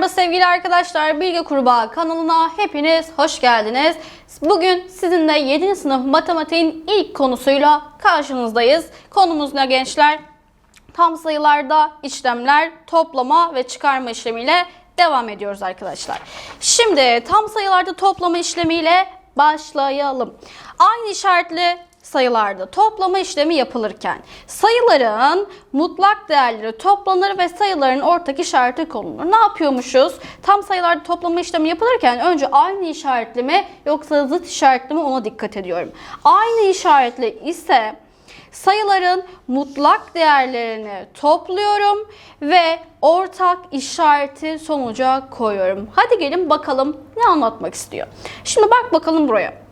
Merhaba sevgili arkadaşlar, Bilgi Kurbağa kanalına hepiniz hoş geldiniz. Bugün sizinle 7. sınıf matematiğin ilk konusuyla karşınızdayız. Konumuz ne gençler? Tam sayılarda işlemler, toplama ve çıkarma işlemiyle devam ediyoruz arkadaşlar. Şimdi tam sayılarda toplama işlemiyle başlayalım. Aynı işaretli sayılarda toplama işlemi yapılırken sayıların mutlak değerleri toplanır ve sayıların ortak işareti konulur. Ne yapıyormuşuz? Tam sayılarda toplama işlemi yapılırken önce aynı işaretli mi yoksa zıt işaretli mi ona dikkat ediyorum. Aynı işaretli ise sayıların mutlak değerlerini topluyorum ve ortak işareti sonuca koyuyorum. Hadi gelin bakalım ne anlatmak istiyor. Şimdi bak bakalım buraya.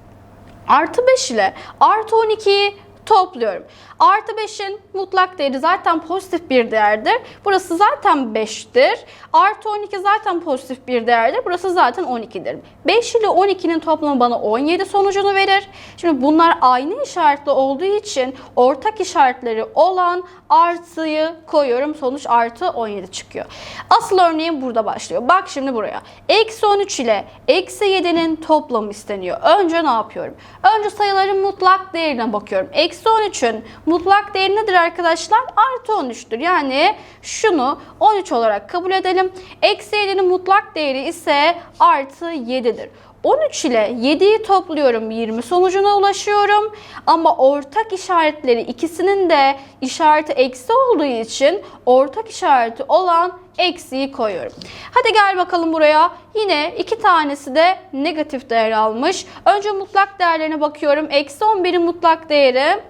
Artı 5 ile artı 12'yi topluyorum. Artı 5'in mutlak değeri zaten pozitif bir değerdir. Burası zaten 5'tir. Artı 12 zaten pozitif bir değerdir. Burası zaten 12'dir. 5 ile 12'nin toplamı bana 17 sonucunu verir. Şimdi bunlar aynı işaretli olduğu için ortak işaretleri olan artıyı koyuyorum. Sonuç artı 17 çıkıyor. Asıl örneğim burada başlıyor. Bak şimdi buraya. Eksi 13 ile eksi 7'nin toplamı isteniyor. Önce ne yapıyorum? Önce sayıların mutlak değerine bakıyorum. Eksi 13'ün mutlak değeri nedir arkadaşlar? Artı 13'tür. Yani şunu 13 olarak kabul edelim. Eksi 7'nin mutlak değeri ise artı 7'dir. 13 ile 7'yi topluyorum 20 sonucuna ulaşıyorum. Ama ortak işaretleri ikisinin de işareti eksi olduğu için ortak işareti olan eksiyi koyuyorum. Hadi gel bakalım buraya. Yine iki tanesi de negatif değer almış. Önce mutlak değerlerine bakıyorum. Eksi 11'in mutlak değeri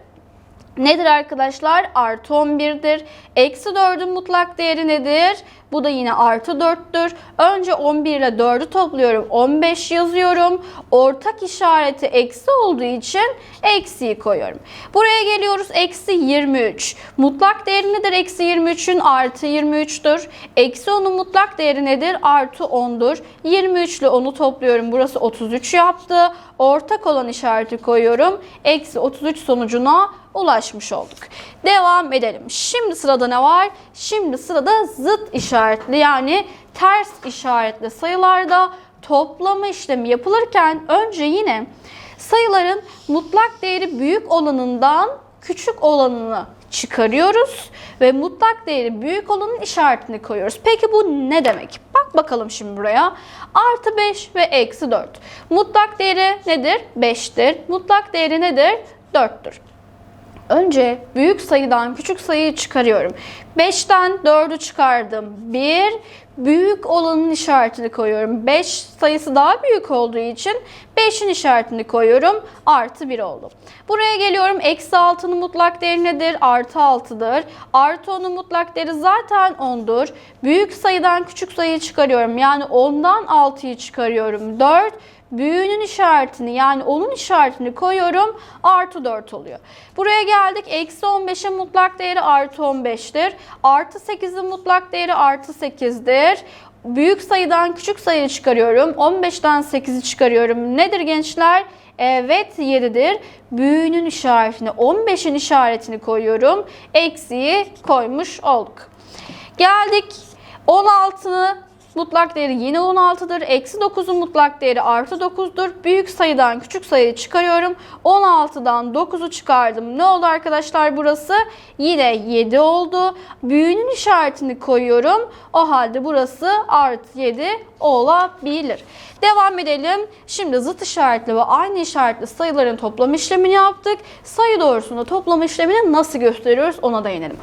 nedir arkadaşlar? Artı 11'dir. Eksi 4'ün mutlak değeri nedir? Bu da yine artı 4'tür. Önce 11 ile 4'ü topluyorum. 15 yazıyorum. Ortak işareti eksi olduğu için eksiyi koyuyorum. Buraya geliyoruz. Eksi 23. Mutlak değeri nedir? Eksi 23'ün artı 23'tür. Eksi 10'un mutlak değeri nedir? Artı 10'dur. 23 ile 10'u topluyorum. Burası 33 yaptı. Ortak olan işareti koyuyorum. Eksi 33 sonucuna ulaşmış olduk. Devam edelim. Şimdi sırada ne var? Şimdi sırada zıt işaretli yani ters işaretli sayılarda toplama işlemi yapılırken önce yine sayıların mutlak değeri büyük olanından küçük olanını çıkarıyoruz ve mutlak değeri büyük olanın işaretini koyuyoruz. Peki bu ne demek? Bak bakalım şimdi buraya. Artı 5 ve eksi 4. Mutlak değeri nedir? 5'tir. Mutlak değeri nedir? 4'tür. Önce büyük sayıdan küçük sayıyı çıkarıyorum. 5'ten 4'ü çıkardım. 1 büyük olanın işaretini koyuyorum. 5 sayısı daha büyük olduğu için 5'in işaretini koyuyorum. Artı 1 oldu. Buraya geliyorum. Eksi 6'nın mutlak değeri nedir? Artı 6'dır. Artı 10'un mutlak değeri zaten 10'dur. Büyük sayıdan küçük sayıyı çıkarıyorum. Yani 10'dan 6'yı çıkarıyorum. 4 büyüğünün işaretini yani onun işaretini koyuyorum artı 4 oluyor. Buraya geldik eksi 15'in mutlak değeri artı 15'tir. Artı 8'in mutlak değeri artı 8'dir. Büyük sayıdan küçük sayıyı çıkarıyorum. 15'ten 8'i çıkarıyorum. Nedir gençler? Evet 7'dir. Büyüğünün işaretini 15'in işaretini koyuyorum. Eksiyi koymuş olduk. Geldik 16'nı mutlak değeri yine 16'dır. Eksi 9'un mutlak değeri artı 9'dur. Büyük sayıdan küçük sayıyı çıkarıyorum. 16'dan 9'u çıkardım. Ne oldu arkadaşlar burası? Yine 7 oldu. Büyüğünün işaretini koyuyorum. O halde burası artı 7 olabilir. Devam edelim. Şimdi zıt işaretli ve aynı işaretli sayıların toplam işlemini yaptık. Sayı doğrusunda toplam işlemini nasıl gösteriyoruz ona değinelim.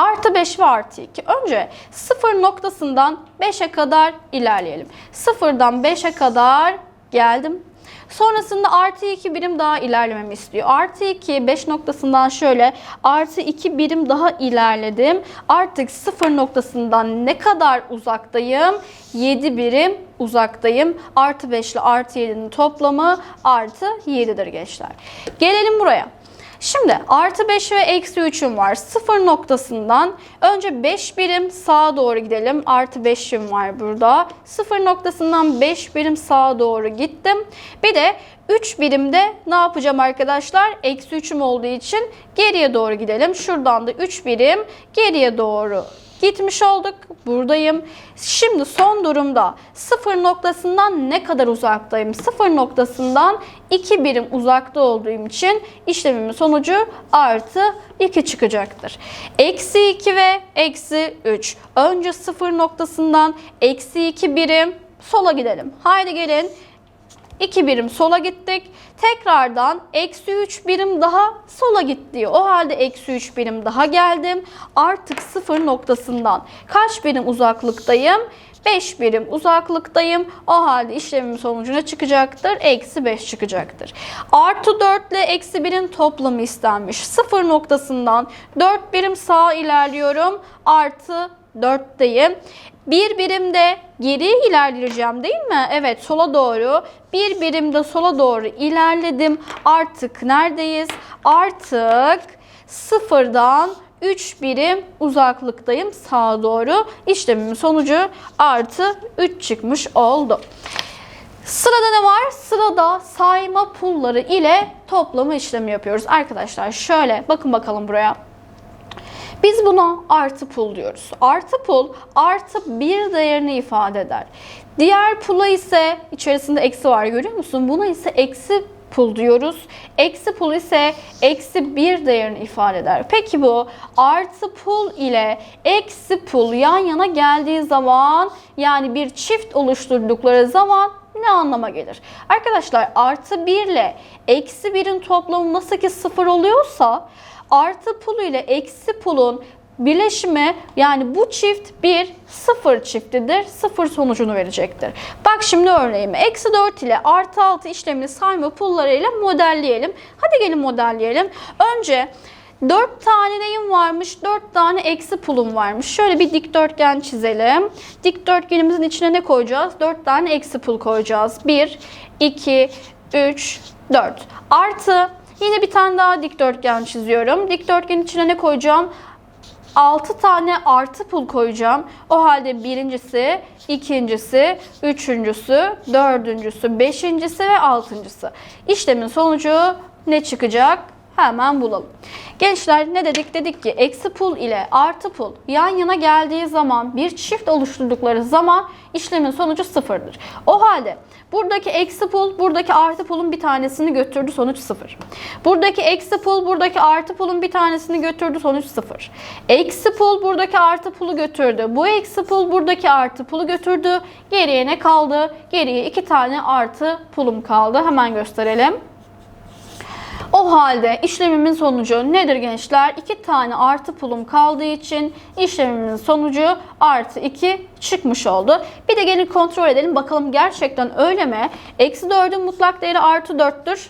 Artı 5 ve artı 2. Önce 0 noktasından 5'e kadar ilerleyelim. 0'dan 5'e kadar geldim. Sonrasında artı 2 birim daha ilerlememi istiyor. Artı 2 5 noktasından şöyle artı 2 birim daha ilerledim. Artık 0 noktasından ne kadar uzaktayım? 7 birim uzaktayım. Artı 5 ile artı 7'nin toplamı artı 7'dir gençler. Gelelim buraya. Şimdi artı 5 ve eksi 3'üm var. 0 noktasından önce 5 birim sağa doğru gidelim. Artı 5'im var burada. 0 noktasından 5 birim sağa doğru gittim. Bir de 3 birimde ne yapacağım arkadaşlar? Eksi 3'üm olduğu için geriye doğru gidelim. Şuradan da 3 birim geriye doğru gitmiş olduk. Buradayım. Şimdi son durumda sıfır noktasından ne kadar uzaktayım? Sıfır noktasından 2 birim uzakta olduğum için işlemimin sonucu artı 2 çıkacaktır. Eksi 2 ve eksi 3. Önce sıfır noktasından eksi 2 birim sola gidelim. Haydi gelin. 2 birim sola gittik. Tekrardan eksi 3 birim daha sola gitti. O halde eksi 3 birim daha geldim. Artık sıfır noktasından kaç birim uzaklıktayım? 5 birim uzaklıktayım. O halde işlemimin sonucu ne çıkacaktır? Eksi 5 çıkacaktır. Artı 4 ile eksi 1'in toplamı istenmiş. Sıfır noktasından 4 birim sağa ilerliyorum. Artı 4'teyim. Bir birimde geriye ilerleyeceğim değil mi? Evet sola doğru. Bir birimde sola doğru ilerledim. Artık neredeyiz? Artık sıfırdan 3 birim uzaklıktayım sağa doğru. İşlemimin sonucu artı 3 çıkmış oldu. Sırada ne var? Sırada sayma pulları ile toplama işlemi yapıyoruz. Arkadaşlar şöyle bakın bakalım buraya. Biz buna artı pul diyoruz. Artı pul artı bir değerini ifade eder. Diğer pula ise içerisinde eksi var görüyor musun? Buna ise eksi pul diyoruz. Eksi pul ise eksi bir değerini ifade eder. Peki bu artı pul ile eksi pul yan yana geldiği zaman yani bir çift oluşturdukları zaman ne anlama gelir? Arkadaşlar artı 1 ile eksi 1'in toplamı nasıl ki 0 oluyorsa artı pulu ile eksi pulun birleşimi yani bu çift bir sıfır çiftidir. Sıfır sonucunu verecektir. Bak şimdi örneğimi. Eksi 4 ile artı 6 işlemini sayma pullarıyla modelleyelim. Hadi gelin modelleyelim. Önce 4 tane neyim varmış? 4 tane eksi pulum varmış. Şöyle bir dikdörtgen çizelim. Dikdörtgenimizin içine ne koyacağız? 4 tane eksi pul koyacağız. 1, 2, 3, 4. Artı yine bir tane daha dikdörtgen çiziyorum. Dikdörtgenin içine ne koyacağım? 6 tane artı pul koyacağım. O halde birincisi, ikincisi, üçüncüsü, dördüncüsü, beşincisi ve altıncısı. İşlemin sonucu ne çıkacak? Hemen bulalım. Gençler ne dedik? Dedik ki eksi pul ile artı pul yan yana geldiği zaman bir çift oluşturdukları zaman işlemin sonucu sıfırdır. O halde buradaki eksi pul buradaki artı pulun bir tanesini götürdü sonuç sıfır. Buradaki eksi pul buradaki artı pulun bir tanesini götürdü sonuç sıfır. Eksi pul buradaki artı pulu götürdü. Bu eksi pul buradaki artı pulu götürdü. Geriye ne kaldı? Geriye iki tane artı pulum kaldı. Hemen gösterelim. O halde işlemimin sonucu nedir gençler? 2 tane artı pulum kaldığı için işlemimin sonucu artı 2 çıkmış oldu. Bir de gelin kontrol edelim bakalım gerçekten öyle mi? Eksi 4'ün mutlak değeri artı 4'tür.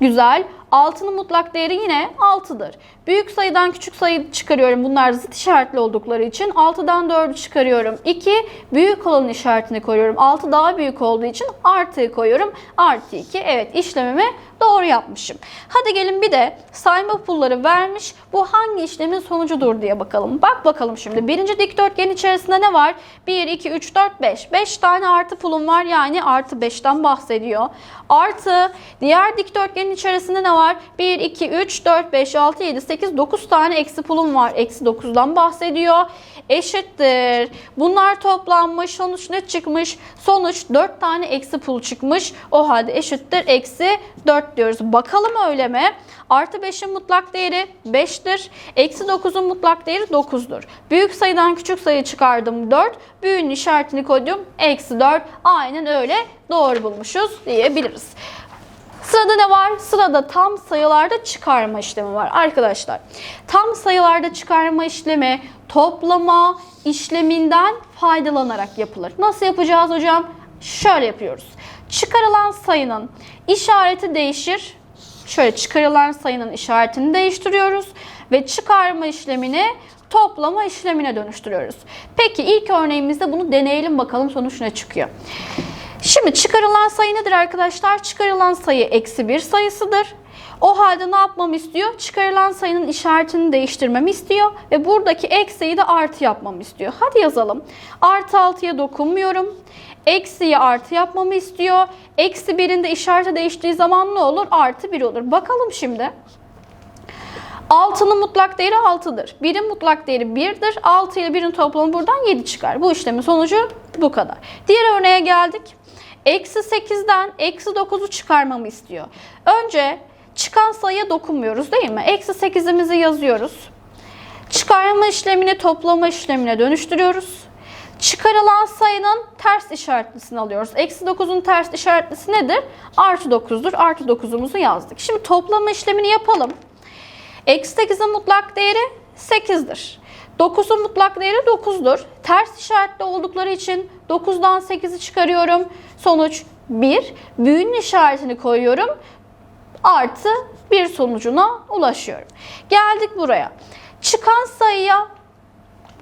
Güzel. 6'nın mutlak değeri yine 6'dır. Büyük sayıdan küçük sayı çıkarıyorum. Bunlar zıt işaretli oldukları için 6'dan 4'ü çıkarıyorum. 2 büyük olanın işaretini koyuyorum. 6 daha büyük olduğu için artıyı koyuyorum. Artı 2. Evet işlemimi doğru yapmışım. Hadi gelin bir de sayma pulları vermiş. Bu hangi işlemin sonucudur diye bakalım. Bak bakalım şimdi. Birinci dikdörtgen içerisinde ne var? 1, 2, 3, 4, 5. 5 tane artı pulum var. Yani artı 5'ten bahsediyor. Artı diğer dikdörtgenin içerisinde ne var? 1, 2, 3, 4, 5, 6, 7, 8, 9 tane eksi pulum var. Eksi 9'dan bahsediyor. Eşittir. Bunlar toplanmış. Sonuç ne çıkmış? Sonuç 4 tane eksi pul çıkmış. O halde eşittir. Eksi 4 diyoruz. Bakalım öyle mi? Artı 5'in mutlak değeri 5'tir. Eksi 9'un mutlak değeri 9'dur. Büyük sayıdan küçük sayı çıkardım 4. Büyüğün işaretini koydum. Eksi 4. Aynen öyle doğru bulmuşuz diyebiliriz. Sırada ne var? Sırada tam sayılarda çıkarma işlemi var arkadaşlar. Tam sayılarda çıkarma işlemi toplama işleminden faydalanarak yapılır. Nasıl yapacağız hocam? Şöyle yapıyoruz. Çıkarılan sayının işareti değişir. Şöyle çıkarılan sayının işaretini değiştiriyoruz ve çıkarma işlemini toplama işlemine dönüştürüyoruz. Peki ilk örneğimizde bunu deneyelim bakalım sonuç ne çıkıyor. Şimdi çıkarılan sayı nedir arkadaşlar? Çıkarılan sayı eksi bir sayısıdır. O halde ne yapmamı istiyor? Çıkarılan sayının işaretini değiştirmemi istiyor ve buradaki eksiyi de artı yapmamı istiyor. Hadi yazalım. Artı 6'ya dokunmuyorum. Eksiyi artı yapmamı istiyor. Eksi birin de işareti değiştiği zaman ne olur? Artı 1 olur. Bakalım şimdi. 6'nın mutlak değeri 6'dır. 1'in mutlak değeri 1'dir. 6 ile 1'in toplamı buradan 7 çıkar. Bu işlemin sonucu bu kadar. Diğer örneğe geldik. Eksi 8'den eksi 9'u çıkarmamı istiyor. Önce çıkan sayıya dokunmuyoruz değil mi? Eksi 8'imizi yazıyoruz. Çıkarma işlemini toplama işlemine dönüştürüyoruz. Çıkarılan sayının ters işaretlisini alıyoruz. Eksi 9'un ters işaretlisi nedir? Artı 9'dur. Artı 9'umuzu yazdık. Şimdi toplama işlemini yapalım. Eksi 8'in mutlak değeri 8'dir. 9'un mutlak değeri 9'dur. Ters işaretli oldukları için 9'dan 8'i çıkarıyorum. Sonuç 1. Büyünün işaretini koyuyorum. Artı 1 sonucuna ulaşıyorum. Geldik buraya. Çıkan sayıya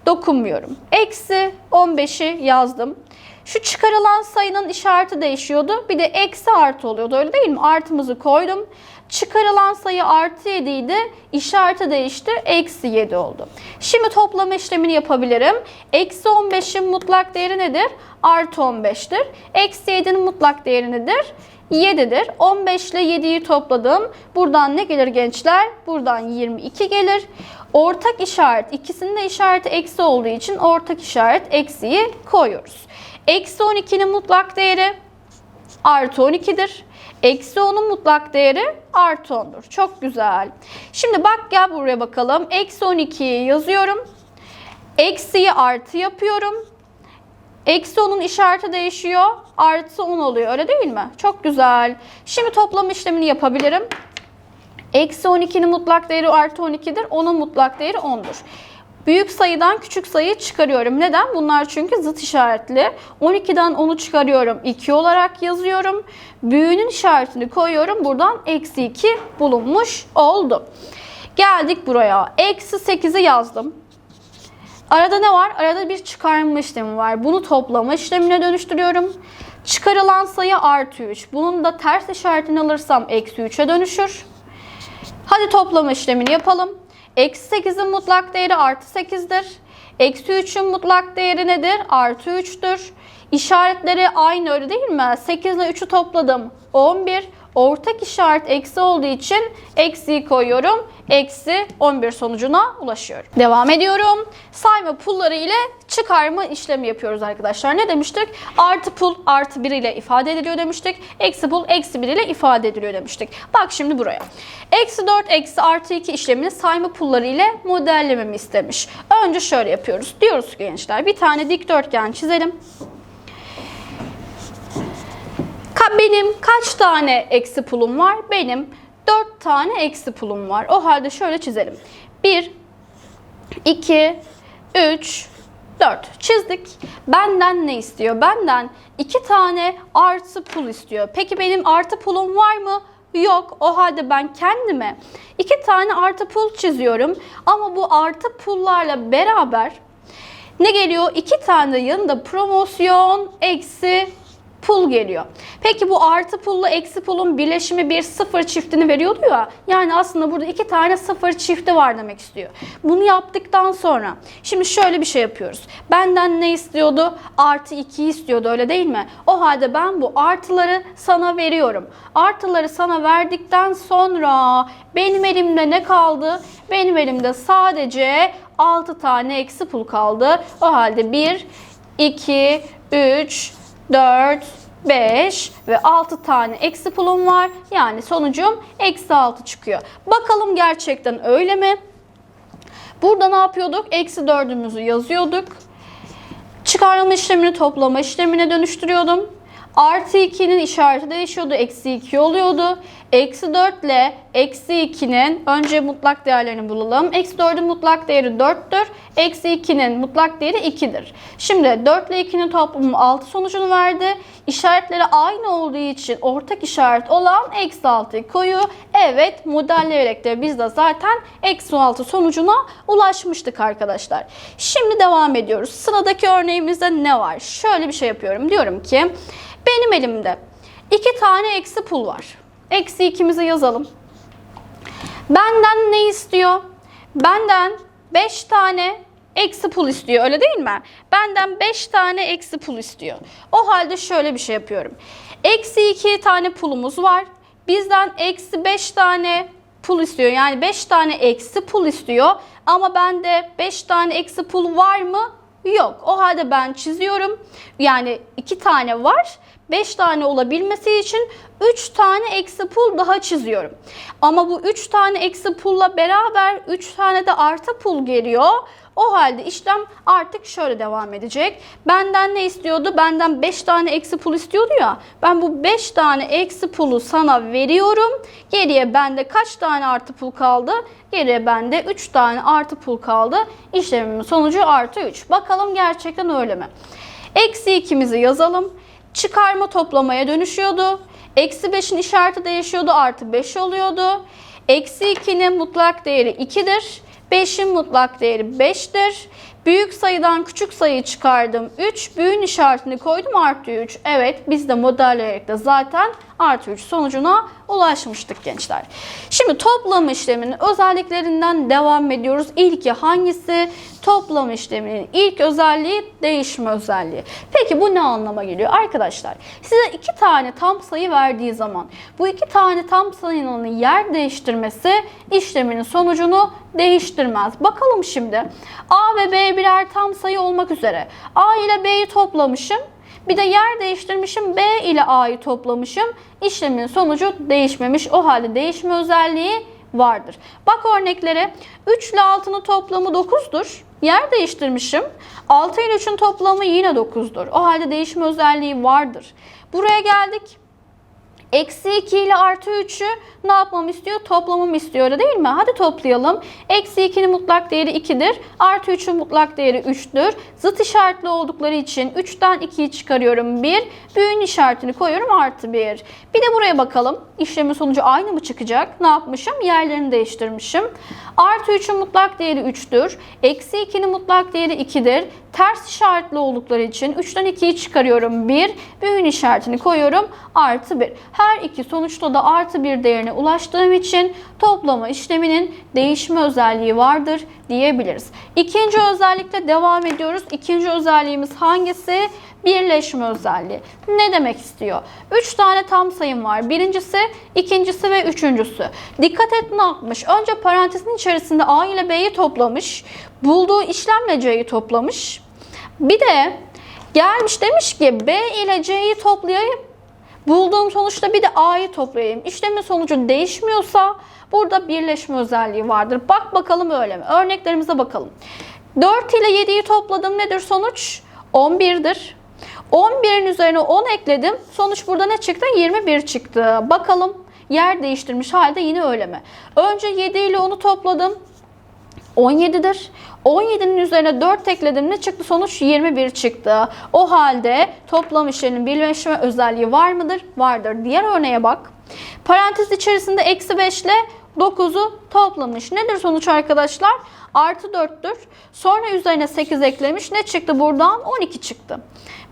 dokunmuyorum. Eksi 15'i yazdım. Şu çıkarılan sayının işareti değişiyordu. Bir de eksi artı oluyordu öyle değil mi? Artımızı koydum. Çıkarılan sayı artı 7 idi. İşareti değişti. Eksi 7 oldu. Şimdi toplama işlemini yapabilirim. Eksi 15'in mutlak değeri nedir? Artı 15'tir. Eksi 7'nin mutlak değeri nedir? 7'dir. 15 ile 7'yi topladım. Buradan ne gelir gençler? Buradan 22 gelir. Ortak işaret, ikisinin de işareti eksi olduğu için ortak işaret eksiyi koyuyoruz. Eksi 12'nin mutlak değeri artı 12'dir. Eksi 10'un mutlak değeri artı 10'dur. Çok güzel. Şimdi bak gel buraya bakalım. Eksi 12'yi yazıyorum. Eksiyi artı yapıyorum. Eksi 10'un işareti değişiyor. Artı 10 oluyor öyle değil mi? Çok güzel. Şimdi toplama işlemini yapabilirim. Eksi 12'nin mutlak değeri artı 12'dir. 10'un mutlak değeri 10'dur. Büyük sayıdan küçük sayıyı çıkarıyorum. Neden? Bunlar çünkü zıt işaretli. 12'den 10'u çıkarıyorum. 2 olarak yazıyorum. Büyüğünün işaretini koyuyorum. Buradan eksi 2 bulunmuş oldu. Geldik buraya. Eksi 8'i yazdım. Arada ne var? Arada bir çıkarma işlemi var. Bunu toplama işlemine dönüştürüyorum. Çıkarılan sayı artı 3. Bunun da ters işaretini alırsam eksi 3'e dönüşür. Hadi toplama işlemini yapalım. Eksi 8'in mutlak değeri artı 8'dir. Eksi 3'ün mutlak değeri nedir? Artı 3'tür. İşaretleri aynı öyle değil mi? 8 ile 3'ü topladım. 11. Ortak işaret eksi olduğu için eksiyi koyuyorum. Eksi 11 sonucuna ulaşıyorum. Devam ediyorum. Sayma pulları ile çıkarma işlemi yapıyoruz arkadaşlar. Ne demiştik? Artı pul artı 1 ile ifade ediliyor demiştik. Eksi pul eksi 1 ile ifade ediliyor demiştik. Bak şimdi buraya. Eksi 4 eksi artı 2 işlemini sayma pulları ile modellememi istemiş. Önce şöyle yapıyoruz. Diyoruz ki gençler bir tane dikdörtgen çizelim. Ka- Benim kaç tane eksi pulum var? Benim 4 tane eksi pulum var. O halde şöyle çizelim. 1, 2, 3, 4 çizdik. Benden ne istiyor? Benden 2 tane artı pul istiyor. Peki benim artı pulum var mı? Yok. O halde ben kendime 2 tane artı pul çiziyorum. Ama bu artı pullarla beraber ne geliyor? İki tane yanında promosyon eksi pul geliyor. Peki bu artı pulla eksi pulun birleşimi bir sıfır çiftini veriyordu ya. Yani aslında burada iki tane sıfır çifti var demek istiyor. Bunu yaptıktan sonra şimdi şöyle bir şey yapıyoruz. Benden ne istiyordu? Artı 2'yi istiyordu öyle değil mi? O halde ben bu artıları sana veriyorum. Artıları sana verdikten sonra benim elimde ne kaldı? Benim elimde sadece 6 tane eksi pul kaldı. O halde 1, 2, 3, 4, 5 ve 6 tane eksi pulum var. Yani sonucum eksi 6 çıkıyor. Bakalım gerçekten öyle mi? Burada ne yapıyorduk? Eksi 4'ümüzü yazıyorduk. Çıkarma işlemini toplama işlemine dönüştürüyordum. Artı 2'nin işareti değişiyordu. Eksi 2 oluyordu. Eksi 4 ile eksi 2'nin önce mutlak değerlerini bulalım. Eksi 4'ün mutlak değeri 4'tür. Eksi 2'nin mutlak değeri 2'dir. Şimdi 4 ile 2'nin toplamı 6 sonucunu verdi. İşaretleri aynı olduğu için ortak işaret olan eksi 6'yı koyuyor. Evet modelleyerek de biz de zaten eksi 6 sonucuna ulaşmıştık arkadaşlar. Şimdi devam ediyoruz. Sıradaki örneğimizde ne var? Şöyle bir şey yapıyorum. Diyorum ki benim elimde iki tane eksi pul var. Eksi ikimizi yazalım. Benden ne istiyor? Benden 5 tane eksi pul istiyor öyle değil mi? Benden 5 tane eksi pul istiyor. O halde şöyle bir şey yapıyorum. Eksi 2 tane pulumuz var. Bizden eksi 5 tane pul istiyor. Yani 5 tane eksi pul istiyor. Ama bende 5 tane eksi pul var mı? Yok. O halde ben çiziyorum. Yani 2 tane var. 5 tane olabilmesi için 3 tane eksi pul daha çiziyorum. Ama bu 3 tane eksi pulla beraber 3 tane de artı pul geliyor. O halde işlem artık şöyle devam edecek. Benden ne istiyordu? Benden 5 tane eksi pul istiyordu ya. Ben bu 5 tane eksi pulu sana veriyorum. Geriye bende kaç tane artı pul kaldı? Geriye bende 3 tane artı pul kaldı. İşlemimin sonucu artı 3. Bakalım gerçekten öyle mi? Eksi 2'mizi yazalım. Çıkarma toplamaya dönüşüyordu. Eksi 5'in işareti değişiyordu. Artı 5 oluyordu. Eksi 2'nin mutlak değeri 2'dir. 5'in mutlak değeri 5'tir. Büyük sayıdan küçük sayıyı çıkardım 3. Büyüğün işaretini koydum artı 3. Evet biz de modelleyerek de zaten artı 3 sonucuna ulaşmıştık gençler. Şimdi toplam işleminin özelliklerinden devam ediyoruz. İlki hangisi? Toplam işleminin ilk özelliği değişme özelliği. Peki bu ne anlama geliyor? Arkadaşlar size iki tane tam sayı verdiği zaman bu iki tane tam sayının yer değiştirmesi işleminin sonucunu değiştirmez. Bakalım şimdi. A ve B birer tam sayı olmak üzere. A ile B'yi toplamışım. Bir de yer değiştirmişim. B ile A'yı toplamışım. İşlemin sonucu değişmemiş. O halde değişme özelliği vardır. Bak örneklere 3 ile 6'nın toplamı 9'dur. Yer değiştirmişim. 6 ile 3'ün toplamı yine 9'dur. O halde değişme özelliği vardır. Buraya geldik. Eksi 2 ile artı 3'ü ne yapmamı istiyor? Toplamamı istiyor öyle değil mi? Hadi toplayalım. Eksi 2'nin mutlak değeri 2'dir. Artı 3'ün mutlak değeri 3'tür. Zıt işaretli oldukları için 3'ten 2'yi çıkarıyorum 1. Büyüğün işaretini koyuyorum artı 1. Bir de buraya bakalım. İşlemin sonucu aynı mı çıkacak? Ne yapmışım? Yerlerini değiştirmişim. Artı 3'ün mutlak değeri 3'tür. Eksi 2'nin mutlak değeri 2'dir. Ters işaretli oldukları için 3'ten 2'yi çıkarıyorum 1. Büyüğün işaretini koyuyorum artı 1. Her iki sonuçta da artı 1 değerine ulaştığım için toplama işleminin değişme özelliği vardır diyebiliriz. İkinci özellikle devam ediyoruz. İkinci özelliğimiz hangisi? Birleşme özelliği. Ne demek istiyor? 3 tane tam sayım var. Birincisi, ikincisi ve üçüncüsü. Dikkat et ne yapmış? Önce parantezin içerisinde A ile B'yi toplamış. Bulduğu işlemle C'yi toplamış. Bir de gelmiş demiş ki B ile C'yi toplayayım. Bulduğum sonuçta bir de A'yı toplayayım. İşlemin sonucu değişmiyorsa burada birleşme özelliği vardır. Bak bakalım öyle mi? Örneklerimize bakalım. 4 ile 7'yi topladım. Nedir sonuç? 11'dir. 11'in üzerine 10 ekledim. Sonuç burada ne çıktı? 21 çıktı. Bakalım yer değiştirmiş halde yine öyle mi? Önce 7 ile 10'u topladım. 17'dir. 17'nin üzerine 4 ekledim. Ne çıktı? Sonuç 21 çıktı. O halde toplam işlerinin birleşme özelliği var mıdır? Vardır. Diğer örneğe bak. Parantez içerisinde eksi 5 ile 9'u toplamış. Nedir sonuç arkadaşlar? Artı 4'tür. Sonra üzerine 8 eklemiş. Ne çıktı buradan? 12 çıktı.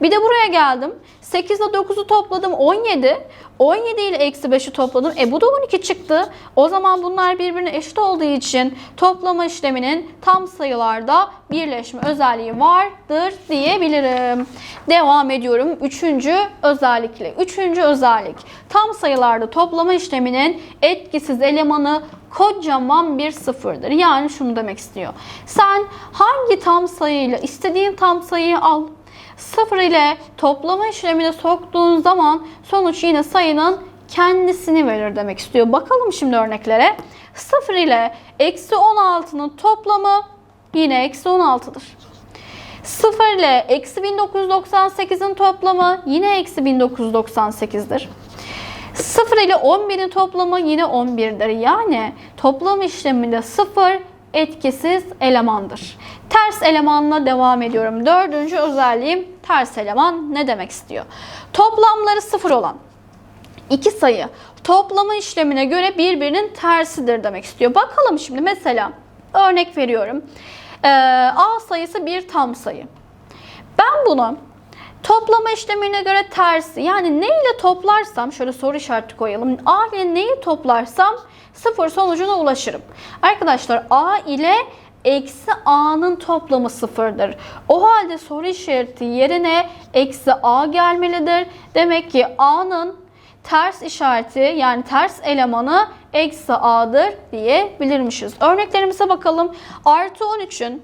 Bir de buraya geldim. 8 ile 9'u topladım 17. 17 ile eksi 5'i topladım. E bu da 12 çıktı. O zaman bunlar birbirine eşit olduğu için toplama işleminin tam sayılarda birleşme özelliği vardır diyebilirim. Devam ediyorum. Üçüncü özellikle. Üçüncü özellik. Tam sayılarda toplama işleminin etkisiz elemanı kocaman bir sıfırdır. Yani şunu demek istiyor. Sen hangi tam sayıyla istediğin tam sayıyı al. Sıfır ile toplama işlemine soktuğun zaman sonuç yine sayının kendisini verir demek istiyor. Bakalım şimdi örneklere. 0 ile eksi 16'nın toplamı yine eksi 16'dır. 0 ile eksi 1998'in toplamı yine eksi 1998'dir. 0 ile 11'in toplamı yine 11'dir. Yani toplam işleminde 0 etkisiz elemandır. Ters elemanla devam ediyorum. Dördüncü özelliğim ters eleman ne demek istiyor? Toplamları sıfır olan iki sayı toplama işlemine göre birbirinin tersidir demek istiyor. Bakalım şimdi mesela örnek veriyorum. Ee, A sayısı bir tam sayı. Ben bunu toplama işlemine göre tersi yani ne ile toplarsam şöyle soru işareti koyalım. A ile neyi toplarsam sıfır sonucuna ulaşırım. Arkadaşlar A ile eksi a'nın toplamı sıfırdır. O halde soru işareti yerine eksi a gelmelidir. Demek ki a'nın ters işareti yani ters elemanı eksi a'dır diyebilirmişiz. Örneklerimize bakalım. Artı 13'ün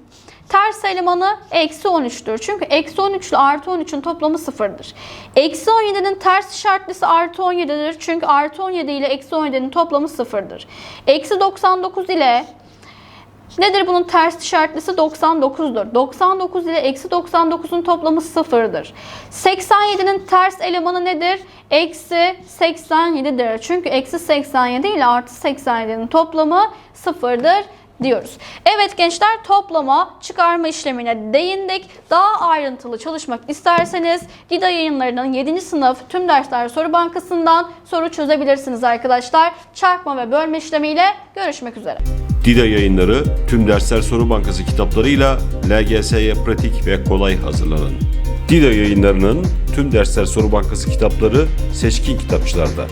ters elemanı eksi 13'tür. Çünkü eksi 13 ile artı 13'ün toplamı sıfırdır. Eksi 17'nin ters işaretlisi artı 17'dir. Çünkü artı 17 ile eksi 17'nin toplamı sıfırdır. Eksi 99 ile Nedir bunun ters işaretlisi 99'dur. 99 ile eksi 99'un toplamı sıfırdır. 87'nin ters elemanı nedir? Eksi 87'dir. Çünkü eksi 87 ile artı 87'nin toplamı sıfırdır diyoruz. Evet gençler toplama, çıkarma işlemine değindik. Daha ayrıntılı çalışmak isterseniz Dida yayınlarının 7. sınıf tüm dersler soru bankasından soru çözebilirsiniz arkadaşlar. Çarpma ve bölme işlemiyle görüşmek üzere. Dida yayınları tüm dersler soru bankası kitaplarıyla LGS'ye pratik ve kolay hazırlanın. Dida yayınlarının tüm dersler soru bankası kitapları seçkin kitapçılarda.